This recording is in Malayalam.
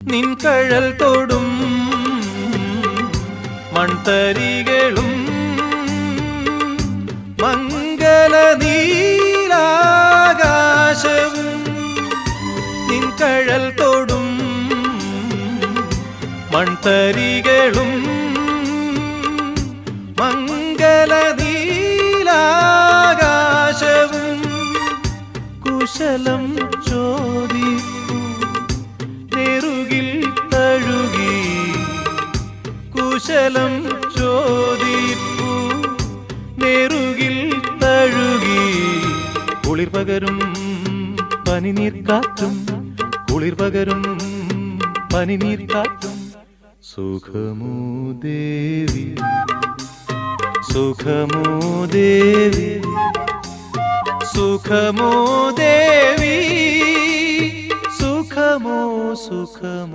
നിൻ കഴൽ തൊടും മൺതരികളും മംഗല നീലാകാശവും നിൻ കഴൽ തൊടും മൺതരികളും മംഗല നീലാകാശവും കുശലം ചോദിക്കൂ കുശലം ചോദിപ്പു. നെറുകിൽ തഴുകി. കുളിർ പകരും പനിനീർ കാറ്റും. കുളിർ പകരും പനിനീർ കാറ്റും. സുഖമോ ദേവി? സുഖമോ ദേവി? സുഖമോ ദേവി? സുഖമോ സുഖമോ?